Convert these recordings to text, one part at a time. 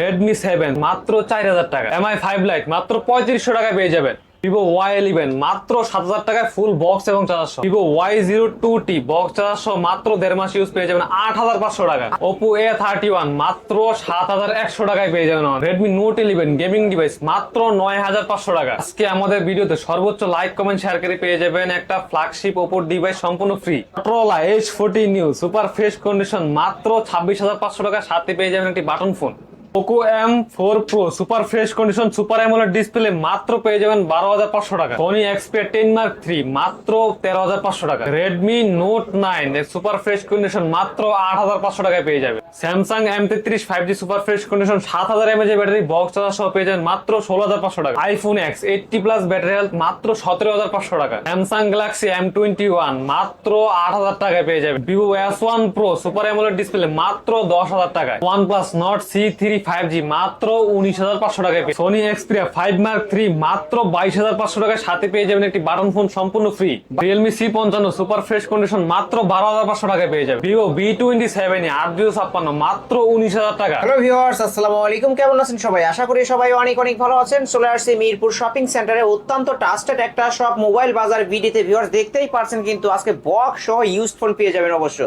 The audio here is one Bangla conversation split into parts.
রেডমি সেভেন মাত্র চার হাজার টাকা। এমআই ফাইভ লাইট মাত্র পঁয়ত্রিশশো টাকায় পেয়ে যাবেন। ভিভো ওয়াই ইলেভেন মাত্র সাত হাজার টাকায় ফুল বক্স এবং charger Vivo Y zero two T box charger মাত্র দেড় মাস ইউজ পেয়ে যাবেন আট হাজার পাঁচশো টাকা। ওপো এ থার্টি ওয়ান মাত্র সাত হাজার একশো টাকায় পেয়ে যাবেন Redmi note eleven gaming device মাত্র নয় হাজার পাঁচশো টাকা। আজকে আমাদের ভিডিওতে সর্বোচ্চ লাইক কমেন্ট শেয়ার করে পেয়ে যাবেন একটা ফ্ল্যাগশিপ ওপোর ডিভাইস সম্পূর্ণ free Motorola H forty new super fresh condition মাত্র ছাব্বিশ হাজার পাঁচশো টাকা সাথে পেয়ে যাবেন একটি button phone Poco M four pro super fresh condition super AMOLED display মাত্র পেয়ে যাবেন বারো হাজার পাঁচশো টাকা। Sony Xperia ten mark three মাত্র তেরো হাজার পাঁচশো টাকা। রেডমি নোট নাইন এর সুপার ফ্রেশ কন্ডিশন মাত্র আট হাজার পাঁচশো টাকায় পেয়ে যাবে। স্যামসাং এম তেত্রিশ five G super fresh condition সাত হাজার এমএজ ব্যাটারি বক্স চার্জার সহ পেয়ে যাবেন মাত্র ষোলো হাজার পাঁচশো টাকা। IPhone X eighty plus battery health মাত্র সতেরো হাজার পাঁচশো টাকা। Samsung Galaxy M twenty one মাত্র আট হাজার টাকায় পেয়ে যাবে। Vivo S one pro super AMOLED display মাত্র দশ হাজার টাকায়। OnePlus Nord C three five G মাত্র উনিশ হাজার পাঁচশো টাকায় পেয়ে Sony Xperia five mark three মাত্র বাইশ হাজার পাঁচশো টাকায় সাথে পেয়ে যাবেন একটি বাটন ফোন সম্পূর্ণ ফ্রি রিয়েলমি সি পঞ্চান্ন সুপার ফ্রেশ কন্ডিশন মাত্র বারো হাজার পাঁচশো টাকায় পেয়ে যাবে ভিভো বি টোয়েন্টি সেভেন আট দুশো ছাপ্পান্ন মাত্র উনিশ হাজার টাকা। হ্যালো ভিউয়ার্স আসসালামু আলাইকুম। কেমন আছেন সবাই? আশা করি সবাই অনেক অনেক ভালো আছেন। চলে আসছি মিরপুর শপিং সেন্টারে অত্যন্ত ট্রাস্টেড একটা শপ মোবাইল বাজার ভিডিওতে ভিউয়ার্স দেখতেই পারছেন কিন্তু আজকে বক্স সহ ইউজ পেয়ে যাবেন অবশ্য।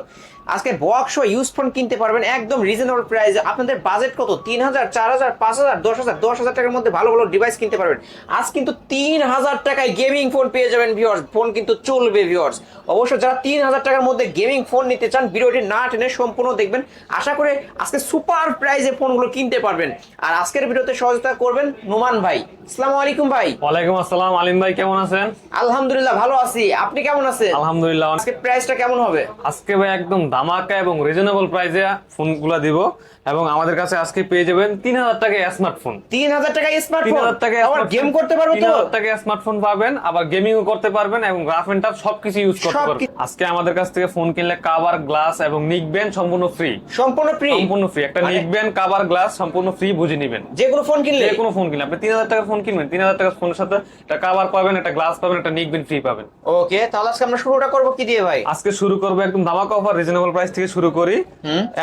আজকে বক্স সহ ইউজ ফোন কিনতে পারবেন একদম রিজনেবল প্রাইসে আপনাদের বাজেট কত? তিন হাজার চার হাজার পাঁচ হাজার দশ হাজার দশ হাজার টাকার মধ্যে ভালো ভালো ডিভাইস কিনতে পারবেন। আজ কিন্তু তিন হাজার টাকায় গেমিং ফোন পেয়ে যাবেন ভিউয়ার্স ফোন কিন্তু চলবে ভিউয়ার্স অবশ্য যারা তিন হাজার টাকার মধ্যে গেমিং ফোন নিতে চান ভিডিওটি না টেনে সম্পূর্ণ দেখবেন। আশা করে আজকে সুপার প্রাইজে ফোনগুলো কিনতে পারবেন। আর আজকের ভিডিওতে সহযোগিতা করবেন নোমান ভাই। আসসালামু আলাইকুম ভাই। ওয়ালাইকুম আসসালাম। আলিম ভাই কেমন আছেন? আলহামদুলিল্লাহ ভালো আছি। আপনি কেমন আছেন? আলহামদুলিল্লাহ। আজকে প্রাইসটা কেমন হবে? আজকে ভাই একদম ধামাকা এবং রিজনেবল প্রাইসে ফোনগুলো দিব। এবং আমাদের কাছে আজকে পেয়ে যাবেন তিন হাজার টাকা স্মার্টফোন তিন হাজার টাকা তিন স্মার্টফোন হাজার টাকা আবার গেম করতে পারব তিন হাজার টাকা স্মার্টফোন পাবেন আবার গেমিংও করতে পারবেন এবং গ্রাফ এন্ড টাচ সবকিছু ইউজ করতে পারবেন। আজকে আমাদের কাছ থেকে ফোন কিনলে কাভার গ্লাস এবং নিকবেন সম্পূর্ণ ফ্রি সম্পূর্ণ ফ্রি সম্পূর্ণ ফ্রি একটা মানে- নিকবেন কাভার গ্লাস সম্পূর্ণ ফ্রি বুঝে নিবেন। যে কোনো ফোন কিনলে? যে কোনো ফোন কিনলে। আপনি তিন হাজার টাকার ফোন কিনবেন তিন হাজার টাকার ফোনের সাথে একটা কাভার পাবেন একটা গ্লাস পাবেন একটা নিকবেন ফ্রি পাবেন। ওকে তাহলে আজকে আমরা শুরুটা করব কি দিয়ে ভাই? আজকে শুরু করব একদম ধামাকা অফার রিজনেবল প্রাইস থেকে শুরু করি।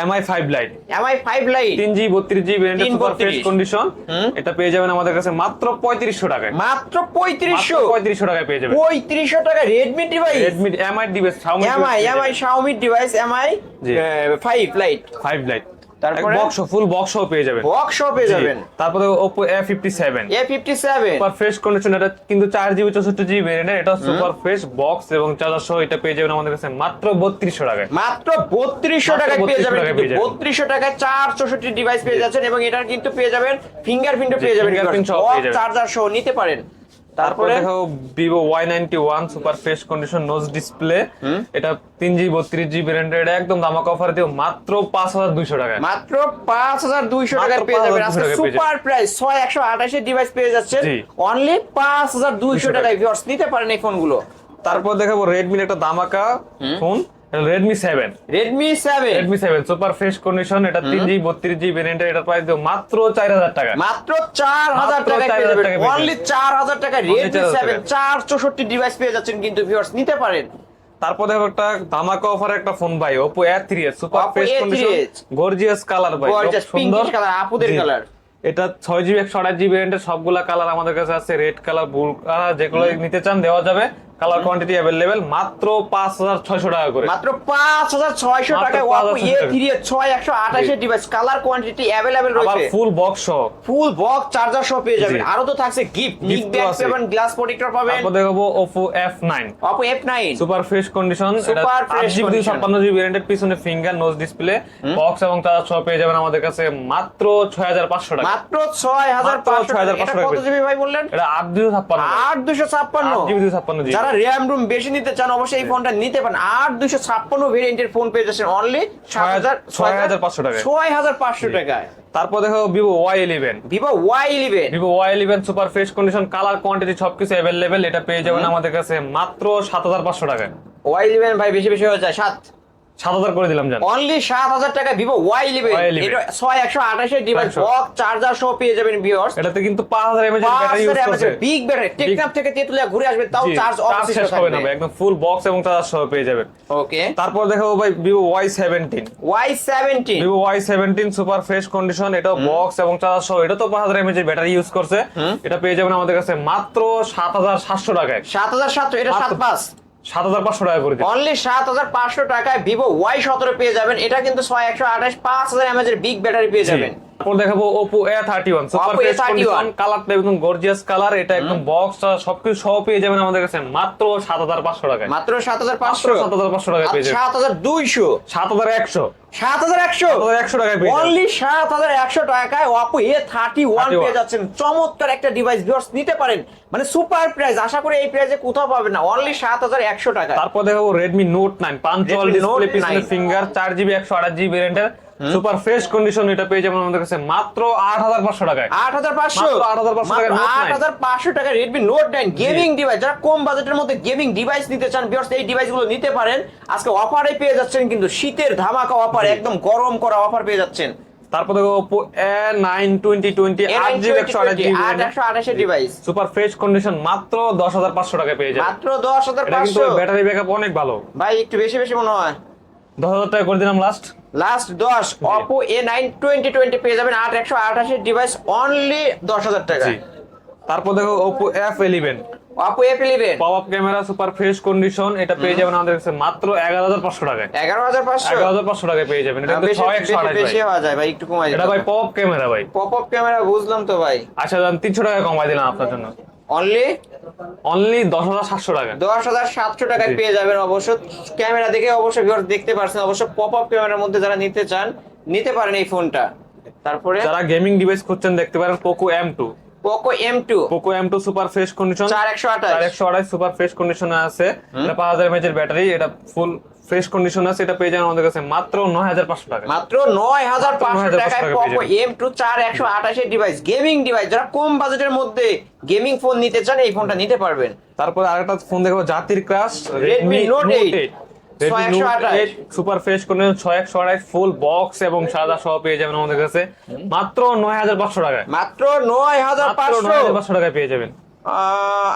MI five lite MI five lite তিন জি বত্রিশ জি সুপার ফ্রেশ কন্ডিশন এটা পেয়ে যাবেন আমাদের কাছে মাত্র পঁয়ত্রিশশো টাকায়। মাত্র পঁয়ত্রিশশো? পঁয়ত্রিশশো টাকায় পেয়ে যাবেন। পঁয়ত্রিশশো টাকা Redmi device Redmi MI device MI MI Xiaomi device MI G. Five lite five lite তারপরে? বক্স ফুল বক্স পেয়ে যাবেন। বক্স পেয়ে যাবেন। তারপরে A fifty seven super fresh condition এটা কিন্তু ভেরিয়েন্ট এটা সুপার ফ্রেশ বক্স এবং চার্জার সহ এটা পেয়ে যাবেন আমাদের কাছে মাত্র বত্রিশশো টাকায়। মাত্র বত্রিশশো মাত্র পেয়ে 3200 যাবেন টাকায় পেয়ে যাবেন। বত্রিশশো টাকায় চার চৌষট্টি ডিভাইস পেয়ে যাচ্ছেন এবং এটার কিন্তু পেয়ে যাবেন ফিঙ্গারপ্রিন্টও পেয়ে যাবেন fingerprint সহ পেয়ে যাবেন। চার্জার সহ নিতে পারেন। তারপরে দেখো Vivo Y ninety one super fresh condition notch display এটা তিন জি বত্রিশ জি ভেরিয়েন্ট একদম দামাক অফার দিও মাত্র পাঁচ হাজার দুইশো টাকায়। মাত্র পাঁচ হাজার দুইশো টাকায় পেয়ে যাবেন 5,200 আজকে সুপার প্রাইস ছয় একশো আঠাশের ডিভাইস পেয়ে যাচ্ছেন। জি। অনলি পাঁচ হাজার দুইশো টাকায়। ভিউয়ার্স নিতে পারেন এই ফোনগুলো তারপর দেখাবো রেডমির একটা দামাকা phone Redmi seven Redmi seven Redmi seven super fresh condition এটা তিন বত্রিশ এটা প্রাইস দিও মাত্র চার হাজার টাকা। মাত্র চার হাজার মাত্র টাকায় 4,000 পেয়ে যাবেন। টাকায় পেয়ে অনলি চার হাজার টাকা রেডমি সেভেন চার চৌষট্টি ডিভাইস পেয়ে যাচ্ছেন কিন্তু ভিউয়ার্স নিতে পারেন। তারপর দেখো একটা ধামাকা অফার একটা ফোন ভাই three S super fresh condition gorgeous colour ভাই সুন্দর। color, আপুদের color। এটা ছয় জিবি একশো আঠাশ জিবি সবগুলা কালার আমাদের কাছে আছে রেড কালার ব্লু কালার যেগুলো নিতে চান দেওয়া যাবে। কালার কোয়ান্টিটি অ্যাভেলেবেল মাত্র পাঁচ হাজার ছয়শো টাকা করে। মাত্র পাঁচ হাজার ছয়শো মাত্র টাকায় 5,600 ওপো এ থ্রি ছয় একশো আঠাশের ডিভাইস কালার কোয়ান্টিটি আবার রয়েছে। ফুল বক্স সহ। ফুল বক্স চার্জার সহ পেয়ে যাবেন। আরও তো থাকছে গিফট নিক ব্যাগ। পাবেন গ্লাস প্রোটেক্টর পাবেন। তারপর দেখাবো nine Oppo F nine super fresh condition fresh GB ছাপ্পান্ন জিবি ভেরিয়েন্টের পিছনে ফিঙ্গার নোজ ডিসপ্লে বক্স এবং চার্জার সহ পেয়ে যাবেন আমাদের কাছে মাত্র ছয় হাজার পাঁচশো টাকা। মাত্র ছয় হাজার মাত্র পাঁচশো 6,500 এটা টাকা কত জিবি ভাই বললেন? এটা আট দুশো ছাপ্পান্ন। আট দুশো ছাপ্পান্ন। আট জিবি দুশো ছাপ্পান্ন জিবি যারা র্যাম রুম বেশি নিতে চান অবশ্যই এই ফোনটা নিতে পারেন। আর দুশো ছাপ্পান্ন ভেরিয়েন্টের ফোন পেয়ে যাচ্ছেন অনলি ছয় হাজার পাঁচশো টাকা ছয় হাজার পাঁচশো টাকায়। তারপর দেখো Vivo Y eleven Vivo Y eleven Vivo Y eleven super fresh condition colour quantity সবকিছু অ্যাভেলেবেল এটা পেয়ে যাবেন আমাদের কাছে মাত্র সাত হাজার পাঁচশো টাকায়। ওয়াই ইলেভেন ভাই বেশি বেশি হয়ে যায় সাত। সাত হাজার করে দিলাম জান। অনলি সাত হাজার টাকা ভিভো ওয়াই ইলেভেন এটা ডিভাইস 100 বক্স চার্জার সহ পেয়ে যাবেন ভিউয়ার্স এটাতে কিন্তু ব্যাটারি ইউজ করছে। বিগ ব্যাটারি টেকনাফ থেকে তেতুলিয়া ঘুরে আসবে তাও চার্জ চার্জ শেষ হবে না একদম ফুল বক্স এবং চার্জ সহ পেয়ে যাবেন। ওকে তারপর দেখাবো ভাই Vivo Y seventeen Y seventeen Vivo Y seventeen super fresh condition এটা বক্স এবং চার্জার সহ এটা তো পাঁচ হাজার এমএচ ব্যাটারি ইউজ করছে। এটা পেয়ে যাবেন আমাদের কাছে মাত্র সাত হাজার সাতশো টাকায়। সাত হাজার সাতশো এটা সাত পাঁচ। সাত হাজার পাঁচশো টাকা করে অনলি সাত হাজার পাঁচশো টাকায় ভিভো ওয়াই সতেরো পেয়ে যাবেন। এটা কিন্তু ছয় একশো আঠাশ পাঁচ হাজার এমএচ এর বিগ ব্যাটারি পেয়ে যাবেন। তারপর দেখাবো Oppo A thirty one super fresh condition কালারটা একদম গর্জিয়াস কালার এটা একদম বক্স সবকিছু সহ পেয়ে যাবেন আমাদের কাছে মাত্র সাত হাজার পাঁচশো টাকায়। মাত্র সাত হাজার পাঁচশো? সাত হাজার পাঁচশো টাকায় পেয়ে যাবেন। সাত হাজার দুইশো? সাত হাজার একশো। সাত হাজার একশো? একশো টাকায় পেয়ে অনলি সাত হাজার একশো টাকায় অপো এ থার্টি ওয়ান 31 পেয়ে যাচ্ছেন। চমৎকার একটা ডিভাইস নিতে পারেন। মানে সুপার প্রাইস আশা করি এই প্রাইসে কোথাও পাবেন না। অনলি সাত হাজার একশো টাকা তারপর দেখাবো Redmi note nine Redmi display finger চার জিবি একশো আঠাশ জিবি ভ্যারিয়েন্টের সুপার ফ্রেশ কন্ডিশন এটা পেয়ে যাবেন আমাদের কাছে মাত্র আট হাজার পাঁচশো টাকায়। আট হাজার পাঁচশো? মাত্র 8,500 টাকায় Note আট 9 হাজার পাঁচশো টাকা Redmi note nine gaming device যারা কম বাজেটের মধ্যে গেমিং ডিভাইস নিতে চান ভিউয়ার্স এই ডিভাইসগুলো নিতে পারেন। আজকে অফারে পেয়ে যাচ্ছেন কিন্তু শীতের ধামাকা অফার একদম গরম করা অফার পেয়ে যাচ্ছেন। তারপর Oppo A nine twenty twenty আট জিবি একশো আঠাশ ডিভাইস সুপার ফ্রেশ কন্ডিশন মাত্র দশ হাজার পাঁচশো টাকায় পেয়ে যাবেন। মাত্র দশ হাজার পাঁচশো। ব্যাটারি ব্যাকআপ অনেক ভালো। ভাই একটু বেশি বেশি মনে হয়। দশ হাজার টাকা করে দিলাম লাস্ট লাস্ট দশ Oppo A nine twenty twenty পেয়ে যাবেন আট একশো আঠাশের ডিভাইস অনলি দশ হাজার টাকা। তারপর দেখো Oppo F eleven Oppo F eleven pop up camera super fresh condition এটা পেয়ে যাবেন আমাদের কাছে মাত্র এগারো হাজার পাঁচশো টাকায়। এগারো হাজার পাঁচশো? এগারো হাজার পাঁচশো টাকায় পেয়ে যাবেন। এটা ছয় একশো বেশি- ভাই। হওয়া যায় ভাই একটু কমাই এটা ভাই পপ ক্যামেরা ভাই। পপ আপ ক্যামেরা বুঝলাম তো ভাই। আচ্ছা যান তিনশো টাকা কমাই দিলাম আপনার জন্য। অনলি অনলি দশ হাজার সাতশো টাকা। দশ হাজার সাতশো টাকায় পেয়ে যাবেন অবশ্য। ক্যামেরা দেখে অবশ্যই দেখতে পারছেন অবশ্য পপ আপ ক্যামেরার মধ্যে যারা নিতে চান নিতে পারেন এই ফোনটা তারপরে? যারা গেমিং ডিভাইস খুঁজছেন দেখতে পারেন Poco M two Poco M two Poco M two super fresh condition চার একশো আঠাশ। চার একশো আড়াই সুপার ফ্রেশ কন্ডিশনে আছে। এটা পাঁচ হাজার এমএচ এর ব্যাটারি এটা ফুল ফ্রেশ কন্ডিশন আছে এটা পেয়ে যাবেন আমাদের কাছে মাত্র নয় হাজার পাঁচশো টাকা। মাত্র নয় হাজার পাঁচশো 9,500 টাকায় টু চার একশো আঠাশের ডিভাইস গেমিং ডিভাইস যারা কম বাজেটের মধ্যে গেমিং ফোন নিতে চান এই ফোনটা নিতে পারবেন। তারপরে আরেকটা ফোন দেখব জাতির crush Redmi Note 8 Redmi note 628 eight super fresh condition full box এবং সাদা সহ পেয়ে যাবেন আমাদের কাছে। মাত্র নয় হাজার পাঁচশো টাকায়। মাত্র নয় হাজার মাত্র পাঁচশো। নয় হাজার পাঁচশো টাকায় পেয়ে যাবেন।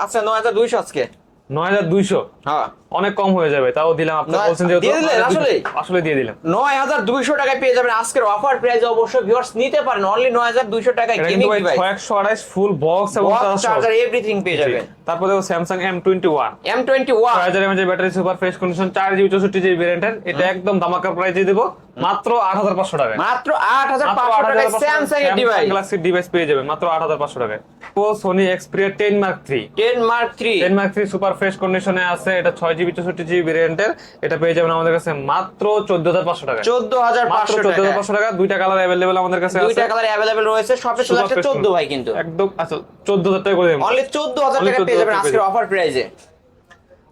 আচ্ছা নয় হাজার দুইশো আজকে। নয় হাজার দুইশো। হ্যাঁ। অনেক কম হয়ে যাবে তাও দিলাম আপনি বলছেন যেহেতু দিয়ে দিলেন, 9200 আসলেই? আসলে দিয়ে দিলাম। নয় হাজার দুইশো টাকায় পেয়ে যাবেন আজকের অফার প্রাইস অবশ্যই ভিউয়ার্স নিতে পারেন অনলি নয় হাজার দুইশো টাকায় গেমিং ডিভাইস আড়াইশ ফুল বক্স এবং চার্জার এভরিথিং পেয়ে যাবেন। তারপর দেখো Samsung M twenty one M twenty one হাজার mAh battery super fresh condition চার জিবি চৌষট্টি জিবি ভ্যারিয়েন্টের এটা একদম ধামাকা প্রাইসে দেবো। মাত্র আট হাজার পাঁচশো টাকায়। মাত্র আট হাজার পাঁচশো টাকায় স্যামসাং এর ডিভাইস গ্যালাক্সি ডিভাইস পেয়ে যাবেন মাত্র আট হাজার পাঁচশো টাকায়। ও Sony Xperia ten mark three ten mark three ten mark three super fresh কন্ডিশনে আছে এটা ছয় জিবি চৌষট্টি জিবি ভ্যারিয়েন্টের এটা পেয়ে যাবেন আমাদের কাছে মাত্র চোদ্দ হাজার পাঁচশো টাকা চোদ্দ হাজার মাত্র পাঁচশো চোদ্দ হাজার টাকা পাঁচশো টাকা দুইটা কালার অ্যাভেলেবেল আমাদের কাছে আছে। দুইটা কালার অ্যাভেলেবেল রয়েছে সবে চলে আসছে। ভাই কিন্তু। একদম আচ্ছা চোদ্দ হাজার টাকা করে দেবেন অনলি চোদ্দ হাজার Only টাকা পেয়ে যাবেন আজকের অফার প্রাইসে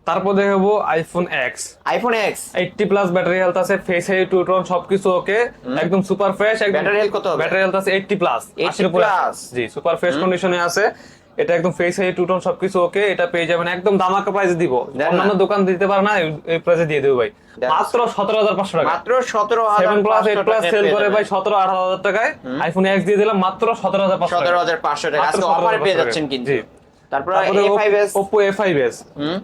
তারপর দেখাবো iPhone X iPhone X eighty plus battery health আছে ফেস আই টু টোন সবকিছু ওকে একদম সুপার ফ্রেশ একদম Battery health কত হবে? ব্যাটারি হেলথ আছে এইটটি প্লাস 80 plus। জি সুপার ফ্রেশ কন্ডিশনে আছে। এটা একদম ফেস আই টু টোন সবকিছু ওকে এটা পেয়ে যাবেন একদম দামাকা প্রাইসে দিব। অন্যান্য দোকান দিতে পারে না এই- প্রাইসে দিয়ে দেবো ভাই। মাত্র সতেরো হাজার পাঁচশো টাকা। মাত্র সতেরো হাজার seven plus eight plus sale করে ভাই সতেরো আঠারো হাজার টাকায় আইফোন এক্স দিয়ে দিলাম মাত্র সতেরো হাজার পাঁচশো সতেরো হাজার পাঁচশো টাকা। আজকে অফার পেয়ে যাচ্ছেন কিন্তু। তারপর তারপরে A five S Oppo A five S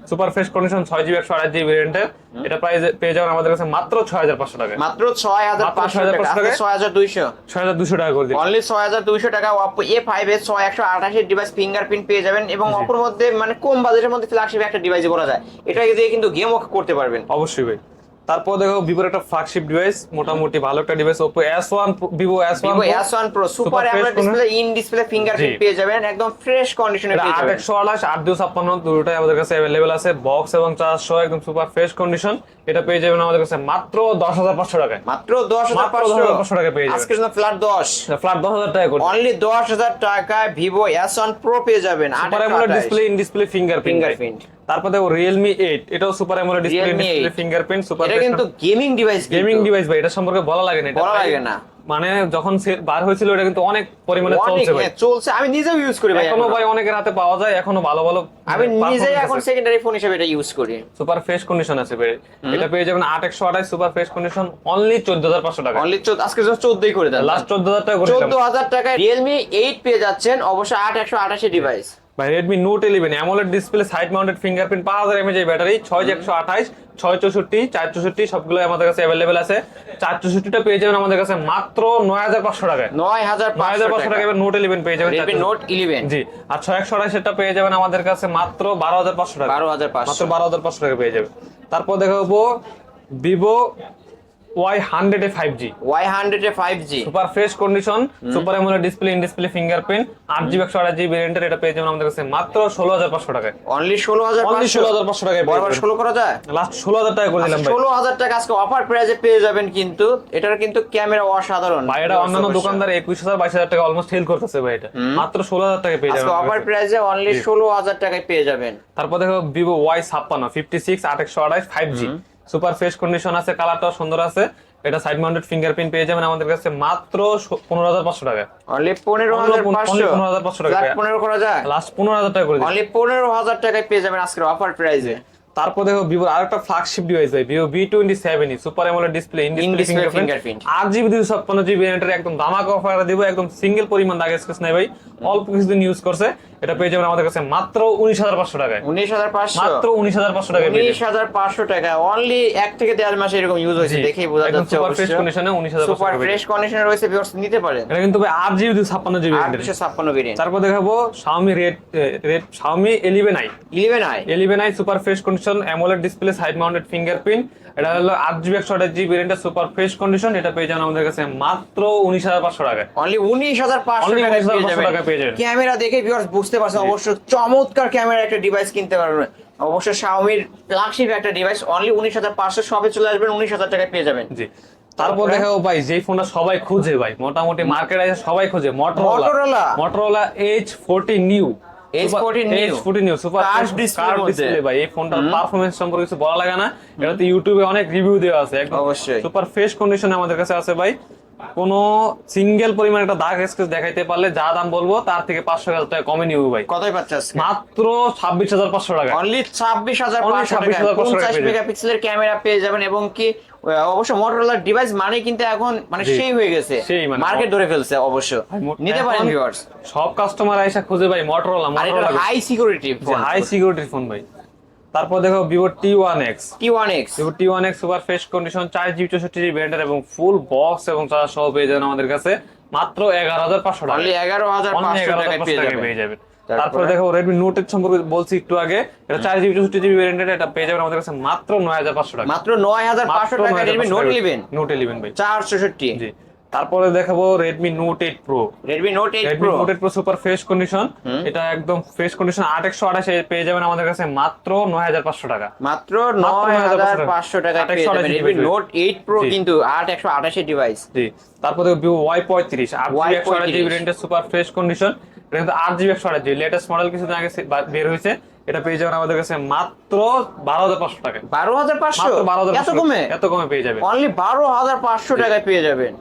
super fresh condition ছয় জিবি একশো আঠাশ জিবি ভ্যারিয়েন্টের এটা প্রাইস পেয়ে যাবেন আমাদের কাছে মাত্র ছয় হাজার পাঁচশো টাকা। মাত্র ছয় হাজার মাত্র পাঁচশো 6,500 টাকা। আজকে টাকায়? ছয় হাজার দুইশো। ছয় হাজার দুশো টাকা করে দিন। অনলি ছয় হাজার দুইশো টাকা ছয় একশো আঠাশের ডিভাইস ফিঙ্গারপ্রিন্ট পেয়ে যাবেন এবং অপর মধ্যে মানে কম বাজেটের মধ্যে ফ্ল্যাগশিপ একটা ডিভাইস করা যায়। এটা দিয়ে কিন্তু গেমও করতে পারবেন। অবশ্যই ভাই। তারপর দেখো ভিভোর একটা ফ্ল্যাগশিপ ডিভাইস মোটামুটি ভালো একটা device Oppo S one Vivo S one Vivo S one pro super AMOLED display in display fingerprint পেয়ে যাবেন একদম ফ্রেশ কন্ডিশনে পেয়ে যাবেন। একশো আঠাশ আট দুশো ছাপ্পান্ন দুটোটাই আমাদের কাছে অ্যাভেলেবেল আছে বক্স এবং চার্জ সহ একদম সুপার ফ্রেশ কন্ডিশন এটা পেয়ে যাবেন আমাদের কাছে মাত্র দশ হাজার পাঁচশো টাকায়। মাত্র দশ হাজার মাত্র 10,500 টাকা পেয়ে যাবেন। আজকের জন্য ফ্ল্যাট দশ। ফ্ল্যাট দশ হাজার টাকা করে অনলি দশ হাজার টাকায় ভিভো এস ওয়ান প্রো পেয়ে যাবেন AMOLED display in display fingerprint Fingerprint। তারপর দেখো রিয়েলমি এইট এটাও super AMOLED display Realme display fingerprint super এটা কিন্তু গেমিং ডিভাইস গেমিং ডিভাইস ভাই এটা সম্পর্কে বলা লাগে না এটা বলা লাগে না। মানে যখন বার হয়েছিল এটা কিন্তু অনেক পরিমাণে চলছে ভাই। চলছে। আমি নিজেও ইউজ করি ভাই এখনও ভাই অনেকের হাতে পাওয়া যায় এখনও ভালো ভালো আমি নিজেই এখন সেকেন্ডারি ফোন হিসেবে এটা ইউজ করি। সুপার ফ্রেশ কন্ডিশন আছে ভাই। এটা পেয়ে যাবেন আট একশো আঠাশ সুপার ফ্রেশ কন্ডিশন অনলি চোদ্দ হাজার পাঁচশো টাকা। অনলি আজকে চোদ্দই করে দেন। লাস্ট চোদ্দ হাজার টাকা করে চোদ্দ হাজার টাকায় রিয়েলমি এইট পেয়ে যাচ্ছেন অবশ্য আট একশো আঠাশি ডিভাইস ভাই Redmi note eleven AMOLED display side mounted fingerprint পাঁচ হাজার এমএজ ব্যাটারি ছয় একশো আঠাইশ ছয় চৌষট্টি চার চৌষট্টি সবগুলো আমাদের কাছে অ্যাভেলেবেল আছে। চার চৌষট্টিটা পেয়ে যাবেন আমাদের কাছে মাত্র নয় হাজার পাঁচশো টাকায়। নয় হাজার নয় হাজার পাঁচশো টাকা। নোট ইলেভেন পেয়ে যাবেন নোট ইলেভেন জি আর ছয় একশো আঠাশেরটা পেয়ে যাবেন আমাদের কাছে মাত্র বারো হাজার পাঁচশো টাকা। বারো হাজার মাত্র পাঁচশো বারো হাজার পাঁচশো টাকা পেয়ে যাবে তারপর দেখাবো Vivo Y hundred A five G Y hundred A five G super fresh condition super AMOLED display in display fingerprint আট জিবি একশো আঠাশ জিবি ভেরিয়েন্টের এটা পেয়ে যাবেন আমাদের কাছে মাত্র ষোলো হাজার পাঁচশো টাকায়। অনলি ষোলো হাজার অনলি ষোলো হাজার পাঁচশো টাকায় বরাবর ষোলো করা যায়? লাস্ট ষোলো হাজার টাকা করে দিলাম ষোলো হাজার টাকা আজকে অফার প্রাইজে পেয়ে যাবেন কিন্তু এটার কিন্তু ক্যামেরা অসাধারণ। ভাই এটা অন্যান্য দোকানদার একুশ হাজার বাইশ হাজার টাকা অলমোস্ট সেল করতেছে ভাই এটা। মাত্র ষোলো হাজার টাকা পেয়ে যাবেন অফার প্রাইজে অনলি ষোলো হাজার টাকায় পেয়ে যাবেন। তারপর দেখো ভিভো ওয়াই ছাপ্পান্ন ফিফটি সিক্স আট একশো আঠাশ five G super fresh condition আছে কালারটাও সুন্দর আছে। এটা সাইড মাউন্টেড ফিঙ্গারপ্রিন্ট পেয়ে যাবেন আমাদের কাছে মাত্র পনেরো হাজার পাঁচশো টাকা। অনলি পনেরো হাজার পন- পাঁচশো only 15,500 টাকা। পনেরো করা যায়। লাস্ট পনেরো হাজার টাকা করে। অনলি পনেরো হাজার টাকায় পেয়ে যাবেন আজকের অফার প্রাইজে তারপর দেখো ভিভোর আরেকটা ফ্ল্যাগশিপ ডিভাইস ভাই Vivo V twenty seven super AMOLED display in display fingerprint আট জিবি দুশো ছাপ্পান্ন জিবি এন্টার একদম দামাক অফার দিব একদম সিঙ্গেল পরিমাণ দাগ স্কেচ নাই ভাই। অল্প কিছুদিন ইউজ করছে। এটা পেয়ে যাবেন আমাদের কাছে মাত্র উনিশ হাজার পাঁচশো টাকায়। উনিশ হাজার পাঁচশো। মাত্র উনিশ হাজার পাঁচশো পেয়ে উনিশ হাজার পাঁচশো টাকা। অনলি এক থেকে দেড় মাসে এরকম ইউজ হয়েছে দেখেই বোঝা যাচ্ছে সুপার ফ্রেশ কন্ডিশনে উনিশ হাজার সুপার ফ্রেশ কন্ডিশনে রয়েছে ভিউয়ার্স নিতে পারেন। এটা কিন্তু ভাই আট জিবি দুশো ছাপ্পান্ন জিবি আটশো ছাপ্পান্ন ভেরিয়েন্ট তারপর দেখাবো Xiaomi red red Xiaomi eleven i eleven i eleven i super fresh condition AMOLED display side mounted fingerprint এটা হলো আট জিবি একশো আঠাশ জিবি ভেরিয়েন্টের সুপার ফ্রেশ কন্ডিশন এটা পেয়ে যান আমাদের কাছে মাত্র উনিশ হাজার পাঁচশো টাকায়। অনলি উনিশ হাজার পাঁচশো টাকায় পেয়ে 19,500 যাবেন। ক্যামেরা দেখে ভিউয়ার্স বুঝতে পারছেন অবশ্য চমৎকার ক্যামেরা একটা ডিভাইস কিনতে পারবেন। অবশ্য শাওমির ফ্ল্যাগশিপ একটা ডিভাইস অনলি উনিশ হাজার পাঁচশো সবে চলে আসবেন উনিশ হাজার টাকায় পেয়ে যাবেন। জি। তারপর? দেখাবো ভাই যে ফোনটা সবাই খুঁজে ভাই মোটামুটি মার্কেটে আছে সবাই খুঁজে? Motorola Motorola H forty new H40 new? H forty new super Curved display এর মধ্যে। ডিসপ্লে ভাই এই ফোনটার পারফরমেন্স সম্পর্কে কিছু বলা লাগে না এটাতে ইউটিউবে অনেক রিভিউ দেওয়া আছে একদম অবশ্যই। সুপার ফ্রেশ কন্ডিশন আমাদের কাছে আছে ভাই কোনো সিঙ্গেল পরিমাণ একটা দাগ স্কেচ দেখাইতে পারলে যা দাম বলব তার থেকে পাঁচশো হাজার টাকা কমে নিব ভাই। কতই পাচ্ছে মাত্র ছাব্বিশ হাজার পাঁচশো টাকা। অনলি ছাব্বিশ হাজার Only পাঁচশো 26,500 টাকা টাকা পঞ্চাশ মেগাপিক্সেলের ক্যামেরা পেয়ে যাবেন এবং কি অবশ্য মোটরোলার ডিভাইস মানে কিন্তু এখন মানে সেই হয়ে গেছে। সেই মানে। মার্কেট ধরে ফেলছে অবশ্য। নিতে পারেন ভিউয়ার্স সব কাস্টমার আইসা খুঁজে ভাই মটোরোলা হাই সিকিউরিটি হাই সিকিউরিটির ফোন ভাই। তারপর দেখো Vivo T one X T one X Vivo T one X super fresh condition চার জিবি চৌষট্টি জিবি ব্যান্ডার এবং ফুল বক্স এবং চার্জার সহ পেয়ে যাবেন আমাদের কাছে মাত্র এগারো হাজার পাঁচশো টাকা। এগারো হাজার 11,500 টাকায় পেয়ে যাবেন। তারপরে? দেখো রেডমি নোট এইট সম্পর্কে বলছি একটু আগে এটা চার জিবি চৌষট্টি জিবি ব্যান্ডার এটা পেয়ে যাবেন আমাদের কাছে মাত্র নয় হাজার পাঁচশো টাকা। মাত্র নয় হাজার পাঁচশো টাকা Redmi note eleven note eleven ভাই। চার চৌষট্টি। জি। তারপরে দেখাবো Redmi note eight pro Redmi note eight Redmi pro note eight pro super fresh condition এটা একদম ফ্রেশ কন্ডিশন আট একশো আঠাশে পেয়ে যাবেন আমাদের কাছে মাত্র নয় হাজার পাঁচশো টাকা। মাত্র নয় হাজার পাঁচশো টাকায় পেয়ে যাবেন 828। নোট এইট প্রো জি। কিন্তু আট একশো আঠাশি ডিভাইস জি। তারপরে ওয়াই পঁয়ত্রিশ। আট জিবি Y35 রেন্টের সুপার ফ্রেশ কন্ডিশন এটা কিন্তু আট জিবি একশো আঠাশ জিবি। লেটেস্ট মডেল কিছুদিন আগে বের হয়েছে। এটা পেয়ে যাবেন আমাদের কাছে মাত্র বারো হাজার পাঁচশো টাকা বারো হাজার পাঁচশো? মাত্র বারো হাজার এত কমে? এত কমে পেয়ে যাবেন। অনলি বারো হাজার পাঁচশো টাকায় পেয়ে যাবেন।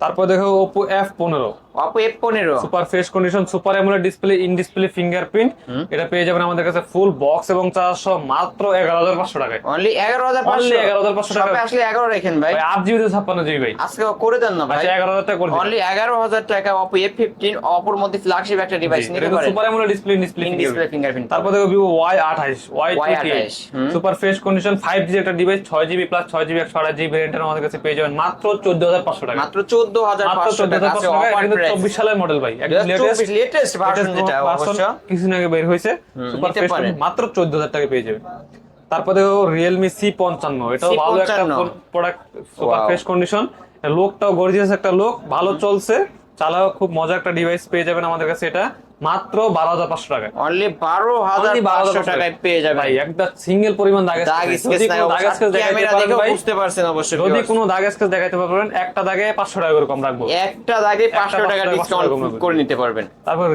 তারপর দেখো ওপো এফ পনেরো। অপো এফ পনেরো। Super fresh condition super AMOLED display in display fingerprint এটা পেয়ে যাবেন আমাদের কাছে ফুল বক্স এবং চার্জ সহ মাত্র এগারো হাজার পাঁচশো টাকায়। অনলি এগারো হাজার Only পাঁচশো টাকা। আসলে এগারো রেখেন ভাই। আট জিবি ছাপ্পান্ন জিবি ভাই। আজকে করে দেন না ভাই। আচ্ছা এগারো হাজার টাকা করে অনলি এগারো হাজার টাকা অপো এফ ফিফটিন অপোর মধ্যে ফ্ল্যাগশিপ একটা ডিভাইস নিতে পারেন super AMOLED display display display fingerprint তারপর দেখো ভিভো ওয়াই আঠাইশ Y Y28 super fresh condition five G একটা ডিভাইস ছয় জিবি প্লাস ছয় জিবি একশো আঠাশ জিবি ভেরিয়েন্টের আমাদের কাছে পেয়ে যাবেন। মাত্র চোদ্দ হাজার পাঁচশো টাকা মাত্র চোদ্দ হাজার পাঁচশো টাকা হাজার আছে পাঁচশো টাকা অফার এটা কিন্তু প্রাইস চব্বিশ সালের মডেল ভাই একদম লেটেস্ট লেটেস্ট ভার্সন যেটা অবশ্য। কিছুদিন আগে বের হয়েছে। সুপার নিতে মাত্র চোদ্দ হাজার টাকা পেয়ে যাবে তারপর রিয়েলমি সি পঞ্চান্ন এটাও ভালো একটা প্রোডাক্ট সুপার ফ্রেশ কন্ডিশন লোকটাও গর্জিয়াস একটা লোক ভালো চলছে। চালাও খুব মজা একটা ডিভাইস পেয়ে যাবেন আমাদের কাছে এটা। মাত্র বারো হাজার পাঁচশো টাকায়। অনলি বারো হাজার বারোশো টাকায় পেয়ে যাবে ভাই একটা সিঙ্গেল পরিমাণ দাগ বুঝতে পারছেন অবশ্যই যদি কোনো দাগ স্কেচ দেখাইতে পারবেন একটা দাগে পাঁচশো টাকা করে কম রাখব। একটা দাগে পাঁচশো টাকা ডিসকাউন্ট করে নিতে পারবেন। তারপর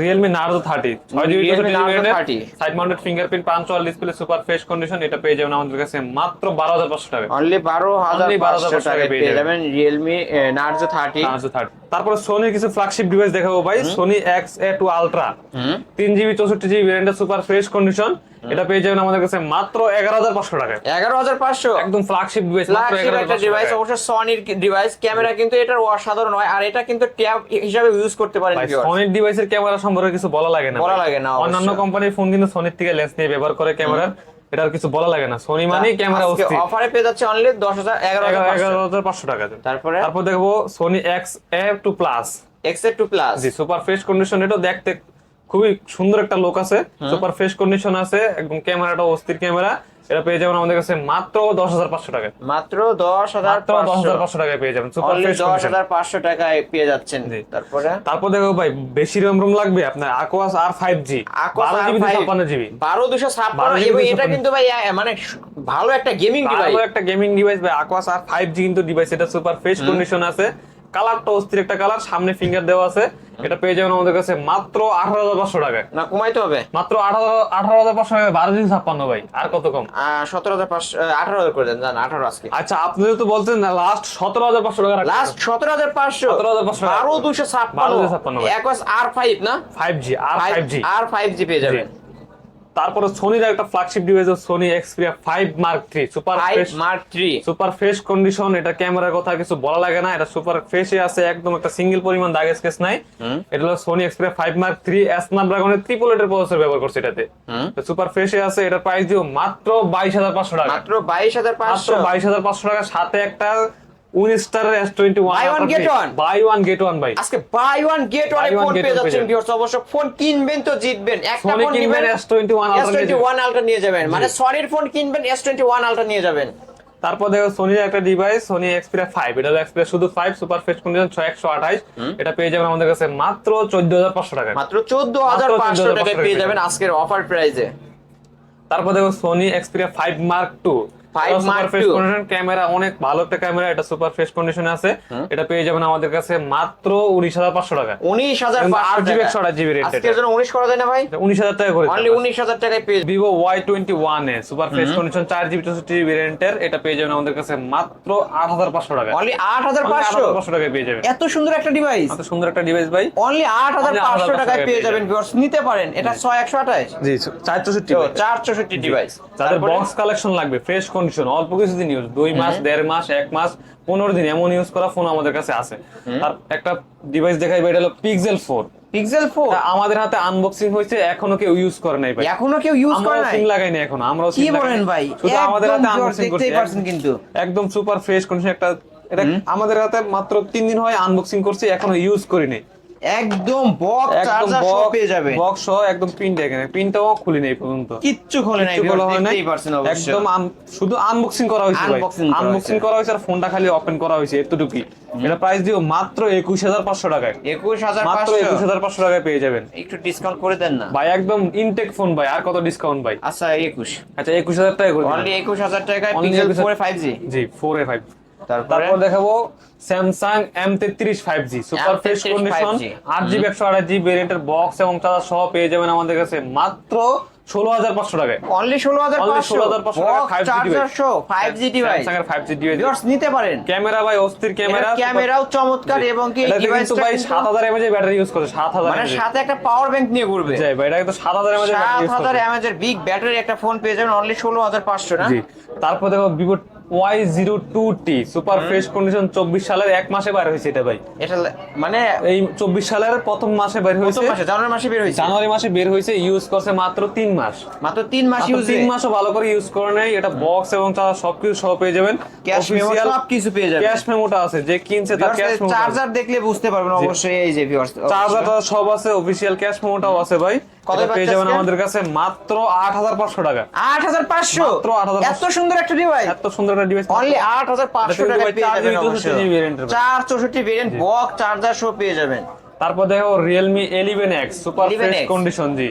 রিয়েলমি নার্জো থার্টি ছয় GB Realme Narzo 30 side mounted fingerprint পাঁচ ওয়াল ডিসপ্লে সুপার ফ্রেশ কন্ডিশন এটা পেয়ে যাবেন আমাদের কাছে মাত্র বারো হাজার পাঁচশো টাকা অনলি বারো হাজার Only 12,500 পাঁচশো টাকায় পেয়ে যাবেন। Realme Narzo thirty Narzo thirty তারপরে সোনির কিছু ফ্ল্যাগশিপ ডিভাইস দেখাবো ভাই। Sony X A two ultra তিন জিবি চৌষট্টি জিবি সুপার ফ্রেশ কন্ডিশন এটা পেয়ে যাবেন আমাদের কাছে মাত্র এগারো হাজার পাঁচশো টাকায়। এগারো হাজার পাঁচশো? একদম ফ্ল্যাগশিপ ডিভাইস ফ্ল্যাগশিপ একটা ডিভাইস অবশ্য সনির ডিভাইস ক্যামেরা কিন্তু এটার অসাধারণ হয় আর এটা কিন্তু ট্যাব হিসাবে ইউজ করতে পারেন সনির ডিভাইসের ক্যামেরা সম্পর্কে কিছু বলা লাগে না বলা লাগে না, অন্যান্য কোম্পানির ফোন কিন্তু সনির থেকে লেন্স নিয়ে ব্যবহার করে ক্যামেরার এটা কিছু বলা লাগে না। সোনি মানে ক্যামেরা অস্থির অফারে পেয়ে যাচ্ছে অনলি দশ হাজার এগারো হাজার এগারো পাঁচশো। হাজার পাঁচশো টাকা। তারপরে? তারপর দেখব Sony X A two plus এক্সের two plus G super fresh condition এটাও দেখতে খুবই সুন্দর একটা লোক আছে সুপার ফ্রেশ কন্ডিশন আছে একদম ক্যামেরাটা অস্থির ক্যামেরা এটা পেয়ে যাবেন আমাদের কাছে মাত্র দশ হাজার পাঁচশো টাকায়। মাত্র দশ হাজার দশ হাজার পাঁচশো টাকায় পেয়ে যাবেন সুপার ফ্রেশ দশ হাজার পাঁচশো টাকায় পেয়ে যাচ্ছেন তারপরে? তারপর দেখো ভাই বেশি রম রম লাগবে আপনার আকোয়াস আর ফাইভ জি বারো জিবি ছাপ্পান্ন জিবি। বারো দুশো ছাপ্পান্ন 12 এটা কিন্তু ভাই মানে ভালো একটা গেমিং ডিভাইস একটা গেমিং ডিভাইস ভাই আকোয়াস আর ফাইভ জি কিন্তু ডিভাইস এটা সুপার ফ্রেশ কন্ডিশন আছে। কালারটা অস্থির একটা কালার সামনে ফিঙ্গার দেওয়া আছে। এটা পেয়ে যাবেন আমাদের কাছে মাত্র আঠারো হাজার পাঁচশো টাকায়। না কমাইতে হবে। মাত্র আঠারো আঠারো হাজার পাঁচশো টাকায় বারো জিবি ছাপ্পান্ন ভাই আর কত কম? সতেরো হাজার পাঁচশো আঠারো হাজার করে দেন জান আঠারো আজকে। আচ্ছা আপনি তো বলছেন না লাস্ট সতেরো হাজার পাঁচশো টাকা লাস্ট সতেরো হাজার পাঁচশো। 17,500 বারো দুশো ছাপ্পান্ন। 12,256 ভাই। একবাস আর ফাইভ না? Five G R five G R five G পেয়ে যাবেন। তারপরে সোনির একটা flagship device Sony Xperia five mark three super mark three super fresh condition এটা ক্যামেরার কথা কিছু বলা লাগে না এটা সুপার ফ্রেশে আছে একদম একটা সিঙ্গেল পরিমাণ দাগ স্কেচ নাই। এটা হলো Sony Xperia five mark three স্ন্যাপড্রাগনের triple এর প্রসেসর ব্যবহার করছে এটাতে। সুপার ফ্রেশে আছে এটার প্রাইস দিও মাত্র বাইশ হাজার পাঁচশো টাকা। মাত্র বাইশ হাজার পাঁচশো। বাইশ হাজার পাঁচশো টাকা সাথে একটা one buy one get one ভাই আজকে buy get one Buy phone পেয়ে যাচ্ছেন ভিউয়ার্স অবশ্য ফোন কিনবেন তো জিতবেন। একটা ফোন কিনবেন আলট্রা নিয়ে যাবেন। মানে সনির ফোন কিনবেন ওয়ান আলট্রা নিয়ে যাবেন। তারপর দেখো সোনির একটা ডিভাইস সোনি এক্সপিরিয়া ফাইভ এটা এক্সপিরিয়া শুধু ফাইভ সুপার ফ্রেশ কন্ডিশন ছয় একশো আঠাইশ এটা পেয়ে যাবেন আমাদের কাছে মাত্র চোদ্দ হাজার পাঁচশো টাকা মাত্র চোদ্দ হাজার পাঁচশো 14,500 টাকায় পেয়ে যাবেন আজকের অফার প্রাইজে তারপর দেখো Sony Xperia five mark two 5 Mark super condition camera অনেক ভালো একটা ক্যামেরা এটা সুপার ফ্রেশ কন্ডিশনে আছে। এটা পেয়ে যাবেন আমাদের কাছে মাত্র উনিশ হাজার পাঁচশো টাকা। উনিশ হাজার কিন্তু পাঁচশো 8 GB টাকা। 128 GB rate আজকের জন্য উনিশ করা যায় না ভাই? উনিশ হাজার টাকা করে অনলি টাকায় পেয়ে এ সুপার ফ্রেশ কন্ডিশন জিবি চৌষট্টি জিবি ভ্যারিয়েন্টের এটা পেয়ে যাবেন আমাদের কাছে মাত্র আট হাজার পাঁচশো টাকা। অনলি আট হাজার আট পাঁচশো হাজার পাঁচশো টাকায় পেয়ে যাবেন। এত সুন্দর একটা ডিভাইস এত সুন্দর একটা ডিভাইস ভাই। অনলি আট হাজার পাঁচশো 8,500 টাকায় পেয়ে যাবেন। নিতে পারেন। এটা ছয় একশো আঠাশ? জি চার চৌষট্টি চার চৌষট্টি ডিভাইস যাদের বক্স কালেকশন লাগবে ফ্রেশ কন্ডিশন অল্প কিছুদিন ইউজ দুই মাস দেড় মাস এক মাস পনেরো দিন এমন ইউজ করা ফোন আমাদের কাছে আছে। তার একটা ডিভাইস দেখাই এটা হলো পিক্সেল ফোর পিক্সেল ফোর আমাদের হাতে আনবক্সিং হয়েছে এখনও কেউ ইউজ করে নাই ভাই। এখনও কেউ ইউজ করে নাই? সিম লাগাইনি এখন আমরাও কি বলেন ভাই? শুধু আমাদের হাতে আনবক্সিং করছি কিন্তু। একদম সুপার ফ্রেশ কন্ডিশন একটা এটা আমাদের হাতে মাত্র তিন দিন হয় আনবক্সিং করছি এখনও ইউজ করিনি একদম বক্স চার্জার সহ পেয়ে যাবে বক্স সহ একদম প্রিন্ট এখানে। প্রিন্টটাও খুলি নেই পর্যন্ত। কিচ্ছু খোলে নাই কিচ্ছু হয় নাই। একদম শুধু আনবক্সিং করা হয়েছে ভাই। আনবক্সিং করা হয়েছে। আর ফোনটা খালি ওপেন করা হয়েছে এতটুকুই। এটা প্রাইস দিও মাত্র একুশ হাজার পাঁচশো টাকায়। একুশ হাজার মাত্র পাঁচশো। একুশ হাজার পাঁচশো টাকায় পেয়ে যাবেন। একটু ডিসকাউন্ট করে দেন না। ভাই একদম ইনটেক ফোন ভাই আর কত ডিসকাউন্ট ভাই? আচ্ছা একুশ। আচ্ছা একুশ হাজার টাকা করে অনলি একুশ হাজার টাকায় Only Pixel 21,000 four five G G four A five তারপরে? দেখাবো স্যামসাং এম তেত্রিশ five G super fresh condition আট জিবি একশো আঠাশ জিবি ভেরিয়েন্টের বক্স এবং চার্জার সহ পেয়ে যাবেন আমাদের কাছে মাত্র ষোলো হাজার পাঁচশো টাকায়। অনলি ষোলো হাজার Only পাঁচশো টাকা 5G charger device। Show five G device five G device নিতে পারেন। ক্যামেরা ভাই অস্থির ক্যামেরা ক্যামেরাও চমৎকার এবং কি কিন্তু ভাই সাত হাজার এমএজ ব্যাটারি ইউজ করে সাত হাজার মানে সাথে একটা পাওয়ার ব্যাংক নিয়ে ঘুরবে। যাই ভাই এটা কিন্তু সাত হাজার এমএজ সাত হাজার এমএজ এর বিগ ব্যাটারি একটা ফোন পেয়ে যাবেন অনলি ষোলো হাজার পাঁচশো না? তারপর দেখো Vivo Y zero two T super fresh condition চব্বিশ সালের এক মাসে বাইর হয়েছে এটা ভাই। এটা মানে এই চব্বিশ সালের প্রথম মাসে বের হয়েছে। জানুয়ারি মাসে বের হয়েছে। জানুয়ারি মাসে বের হয়েছে ইউজ করছে মাত্র তিন মাস। মাত্র তিন মাস ইউজ তিন মাসও ভালো করে ইউজ করে নেই এটা বক্স এবং তার সবকিছু সহ পেয়ে যাবেন। ক্যাশ মেমো সব কিছু পেয়ে যাবেন। ক্যাশ মেমোটা আছে যে কিনছে তার ক্যাশ মেমো চার্জার দেখলে বুঝতে পারবেন অবশ্যই এই যে ভিউয়ার্স চার্জারটা সব আছে অফিসিয়াল ক্যাশ মেমোটাও আছে ভাই। পেয়ে যাবেন আমাদের কাছে? মাত্র আট হাজার পাঁচশো টাকা। আট হাজার পাঁচশো? মাত্র 8,500 এত সুন্দর একটা ডিভাইস এত সুন্দর একটা ডিভাইস অনলি আট হাজার পাঁচশো টাকা। চার চৌষট্টি ভেরিয়েন্ট বক চার্জার সহ পেয়ে যাবেন। তারপর দেখো Realme eleven X super fresh condition জি।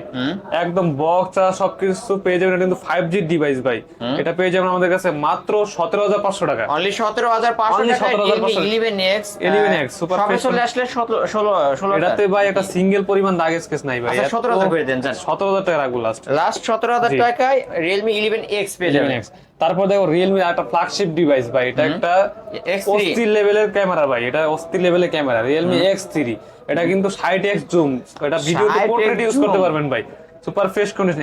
একদম বক্স আর সবকিছু পেয়ে যাবেন কিন্তু ফাইভ জি ডিভাইস ভাই। এটা পেয়ে যাবেন আমাদের কাছে মাত্র সতেরো হাজার পাঁচশো টাকা। অনলি সতেরো হাজার পাঁচশো Only টাকা 17,500 ইলেভেন এক্স 11X, super সবে fresh চলে আসলে ষোলো ষোলো এটাতে ভাই একটা সিঙ্গেল পরিমাণ দাগ স্কেচ নাই ভাই। আচ্ছা, 17,000 করে দেন, সতেরো হাজার টাকা রাখব লাস্ট লাস্ট সতেরো হাজার টাকায় রিয়েলমি ইলেভেন এক্স পেয়ে যাবেন। তারপর দেখো রিয়েলমি একটা ফ্ল্যাগশিপ ডিভাইস ভাই এটা একটা X3 অস্থির লেভেলের ক্যামেরা ভাই এটা অস্থির লেভেলের ক্যামেরা রিয়েলমি এক্স থ্রি এটা কিন্তু ষাট এক্স জুম এটা ভিডিওতে পোর্ট্রেট ইউজ করতে পারবেন ভাই। সুপার ফ্রেশ কন্ডিশন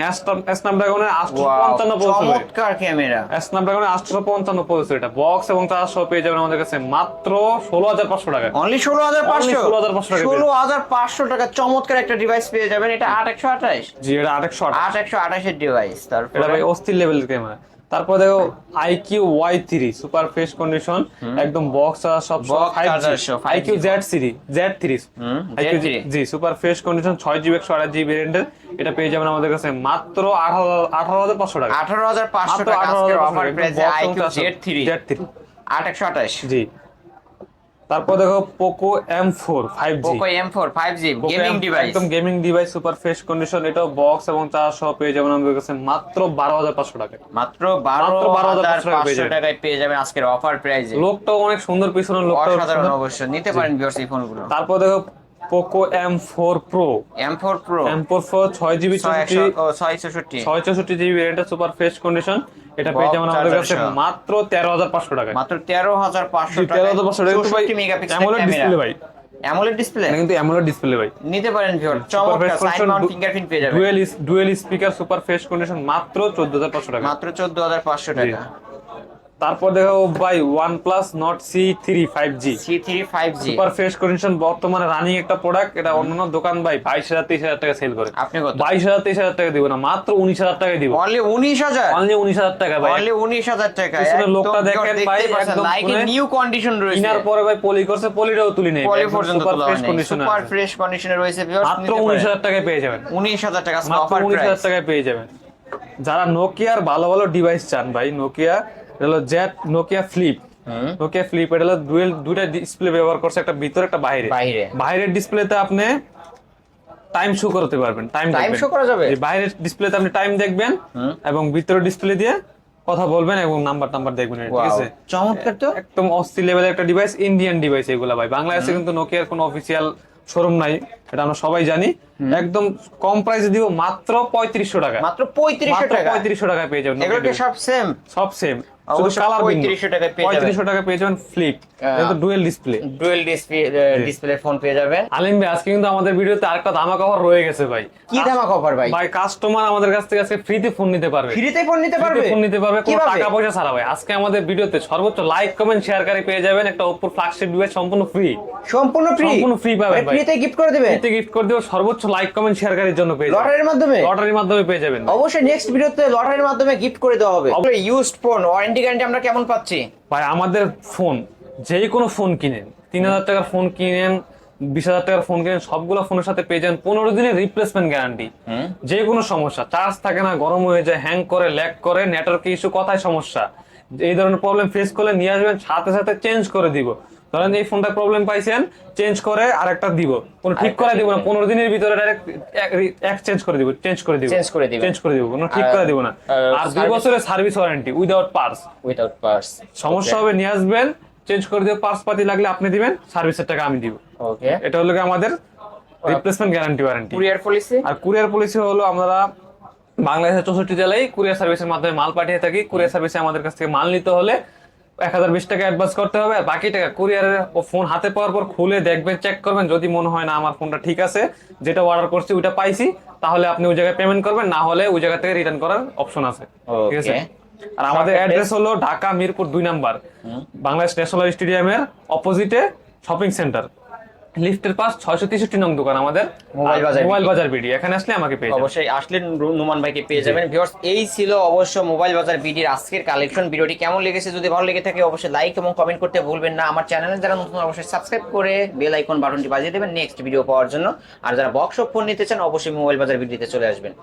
স্ন্যাপড্রাগনের আটশো পঞ্চান্ন চমৎকার ক্যামেরা স্ন্যাপড্রাগনের আটশো পঞ্চান্ন প্রসেসর এটা বক্স এবং চার সহ পেয়ে যাবেন আমাদের কাছে মাত্র ষোলো হাজার পাঁচশো টাকা। অনলি ষোলো হাজার পাঁচশো? 16,500 টাকা ষোলো হাজার পাঁচশো টাকা চমৎকার একটা ডিভাইস পেয়ে যাবেন। এটা আট একশো আঠাশ? জি এটা আরেকশো আট একশো আঠাশের ডিভাইস এটা ভাই অস্থির লেভেলের ক্যামেরা তারপর দেখো iQOO Y three super fresh condition একদম বক্স আর সব Box charger সহ, 5G iQOO Z series Z three G super fresh condition ছয় জিবি একশো আঠাশ জিবি ভেরিয়েন্টের এটা পেয়ে যাবেন আমাদের কাছে মাত্র আঠারো হাজার পাঁচশো টাকা। আঠারো হাজার পাঁচশো টাকা আঠারো হাজার অফার প্রাইসে জেড থ্রি জেড থ্রি আট একশো আঠাশ। জি। তারপর দেখো Poco M four five G Poco M four five G gaming device একদম gaming device super fresh condition এটাও বক্স এবং চার্জ সহ পেয়ে যাবেন আমাদের কাছে মাত্র বারো হাজার পাঁচশো টাকা মাত্র বারো মাত্র হাজার 12,500 পেয়ে পাঁচশো। টাকায় পেয়ে যাবেন আজকের অফার প্রাইসে লোকটাও অনেক সুন্দর পিছনের লোকটাও অসাধারণ সুন্দর। অবশ্য নিতে পারেন ভিউয়ার্স এই ফোনগুলো তারপর দেখো Poco M four pro M four pro M four four ছয় জিবি ছয় চৌষট্টি। ছয় চৌষট্টি জিবি ভ্যারিয়েন্টের সুপার ফ্রেশ কন্ডিশন এটা পেয়ে যাবেন আমাদের কাছে মাত্র তেরো হাজার পাঁচশো টাকা মাত্র তেরো হাজার পাঁচশো তেরো হাজার পাঁচশো টাকা। কিন্তু ভাই মেগাপিক্সেল অ্যামোলেড ডিসপ্লে ভাই। অ্যামোলেড ডিসপ্লে কিন্তু অ্যামোলেড ডিসপ্লে ভাই। নিতে পারেন ভিউয়ার চমৎকার সাইড মাউন্ট ফিঙ্গারপ্রিন্ট পেয়ে যাবেন। Dual dual speaker super face condition মাত্র চোদ্দ হাজার পাঁচশো টাকা। মাত্র চোদ্দ হাজার পাঁচশো টাকা। তারপর দেখো ভাই OnePlus Nord C three five G C three five G super fresh condition বর্তমানে রানিং একটা প্রোডাক্ট এটা অন্যান্য দোকান ভাই বাইশ হাজার তেইশ হাজার টাকা সেল করে। আপনি কত? বাইশ হাজার তেইশ হাজার টাকা দিব না মাত্র উনিশ হাজার টাকায় দিব। অনলি উনিশ হাজার? অনলি উনিশ হাজার টাকা ভাই। অনলি উনিশ হাজার টাকা। পিছনের লোকটা দেখেন ভাই, একদম লাইক নিউ কন্ডিশন রয়েছে। কিনার পরে ভাই পলি করছে পলিটাও তুলি নেই। পলি পর্যন্ত super fresh condition super fresh কন্ডিশনে রয়েছে ভিউয়ার্স মাত্র উনিশ হাজার টাকায় পেয়ে যাবেন। উনিশ হাজার টাকা মাত্র অফার উনিশ হাজার প্রাইস টাকায় পেয়ে যাবেন। যারা নোকিয়ার ভালো ভালো ডিভাইস চান ভাই নোকিয়া হলো জেট নোকিয়া ফ্লিপ। নোকিয়া ফ্লিপ এটা হলো ডুয়েল দুইটা ডিসপ্লে ব্যবহার করছে একটা ভিতরে একটা বাইরে। বাইরে। বাইরের ডিসপ্লেতে আপনি টাইম শো করতে পারবেন টাইম Time show করা যাবে? বাইরের ডিসপ্লেতে আপনি টাইম দেখবেন এবং ভিতরে ডিসপ্লে দিয়ে কথা বলবেন এবং নাম্বার টাম্বার দেখবেন ঠিক আছে? চমৎকার তো। একদম অস্থির লেভেলের একটা ডিভাইস ইন্ডিয়ান ডিভাইস এগুলা ভাই। বাংলাদেশে কিন্তু নোকিয়ার কোনো অফিসিয়াল শোরুম নাই এটা আমরা সবাই জানি। একদম কম প্রাইসে দিব মাত্র পঁয়ত্রিশশো টাকা। মাত্র পঁয়ত্রিশশো টাকা? পঁয়ত্রিশশো টাকায় পেয়ে যাবেন সব সেম সব সেম অবশ্য 3500 টাকায় পেয়ে পঁয়ত্রিশশো টাকা পেয়ে যাবেন ফ্লিপ কিন্তু dual display dual display display phone পেয়ে যাবেন। আলিম ভাই আজকে কিন্তু আমাদের ভিডিওতে আরেকটা ধামাকা অফার রয়ে গেছে ভাই। কি ধামাকা অফার ভাই? ভাই কাস্টমার আমাদের কাছ থেকে আজকে ফ্রিতে ফোন নিতে পারবে। ফ্রিতে ফোন নিতে পারবে? ফোন নিতে পারবে কোনো টাকা পয়সা ছাড়া ভাই। আজকে আমাদের ভিডিওতে সর্বোচ্চ লাইক কমেন্ট শেয়ারকারী পেয়ে যাবেন একটা ওপো ফ্ল্যাগশিপ ডিভাইস সম্পূর্ণ ফ্রি সম্পূর্ণ ফ্রি সম্পূর্ণ free পাবেন ভাই। ফ্রিতে গিফট করে দিবেন ফ্রিতে গিফট করে দেবো সর্বোচ্চ লাইক কমেন্ট শেয়ারকারীর জন্য পেয়ে যাবেন। লটারির মাধ্যমে? লটারির মাধ্যমে পেয়ে যাবেন অবশ্যই নেক্সট ভিডিওতে লটারির মাধ্যমে গিফট করে দেওয়া হবে। ইউজড ফোন ওয়ারেন্টি গ্যারান্টি আমরা কেমন পাচ্ছি? ভাই আমাদের ফোন যেই কোনো ফোন কিনেন তিন হাজার টাকার ফোন কিনেন বিশ হাজার টাকার ফোন কিনেন সবগুলো ফোনের সাথে পেয়ে যান পনেরো দিনের রিপ্লেসমেন্ট গ্যারান্টি যে কোনো সমস্যা চার্জ থাকে না গরম হয়ে যায় হ্যাং করে ল্যাক করে নেটওয়ার্ক ইস্যু কথায় সমস্যা। এই ধরনের প্রবলেম ফেস করলে নিয়ে আসবেন সাথে সাথে চেঞ্জ করে দিব। ধরেন এই ফোনটা প্রবলেম পাইছেন চেঞ্জ করে আরেকটা দিব। কোনো ঠিক করে দিব না পনেরো দিনের ভিতরে ডাইরেক্ট এক্সচেঞ্জ করে দিব চেঞ্জ করে দিব। Change করে দিবেন। চেঞ্জ করে দিব কোনো ঠিক করে দিব না। আর দুই বছরের service warranty without parts without parts সমস্যা হবে নিয়ে আসবেন চেঞ্জ করে দিয়ে পার্স পাতি লাগলে আপনি দিবেন সার্ভিসের টাকা আমি দিব। ওকে এটা হলো আমাদের replacement guarantee warranty courier policy আর কুরিয়ার পলিসি হলো আমরা বাংলাদেশের চৌষট্টি জেলায় কুরিয়ার সার্ভিসের মাধ্যমে মাল পাঠিয়ে থাকি। কুরিয়ার সার্ভিসে আমাদের কাছ থেকে মাল নিতে হলে এক হাজার বিশ টাকা অ্যাডভান্স করতে হবে আর বাকি টাকা কুরিয়ারের ও ফোন হাতে পাওয়ার পর খুলে দেখবেন চেক করবেন যদি মনে হয় না আমার ফোনটা ঠিক আছে যেটা অর্ডার করছি ওইটা পাইছি তাহলে আপনি ওই জায়গায় পেমেন্ট করবেন না হলে ওই জায়গা থেকে রিটার্ন করার অপশন আছে ঠিক আছে? আর আমাদের অ্যাড্রেস হলো ঢাকা মিরপুর দুই নাম্বার বাংলাদেশ ন্যাশনাল স্টেডিয়ামের অপোজিটে শপিং সেন্টার লিফটের পাশ ছয়শো তেষট্টি নং দোকান আমাদের। মোবাইল বাজার মোবাইল বাজার বিডি এখানে আসলে আমাকে পেয়ে অবশ্যই আসলে নুমান ভাইকে পেয়ে যাবেন। ভিউয়ার্স এই ছিল অবশ্য মোবাইল বাজার বিডির আজকের কালেকশন ভিডিওটি কেমন লেগেছে যদি ভালো লেগে থাকে অবশ্যই লাইক এবং কমেন্ট করতে ভুলবেন না। আমার চ্যানেলে যারা নতুন অবশ্যই সাবস্ক্রাইব করে বেল আইকন বাটনটি বাজিয়ে দেবেন নেক্সট ভিডিও পাওয়ার জন্য। আর যারা বক্স ফোন নিতে চান অবশ্যই মোবাইল বাজার বিডিতে চলে আসবেন।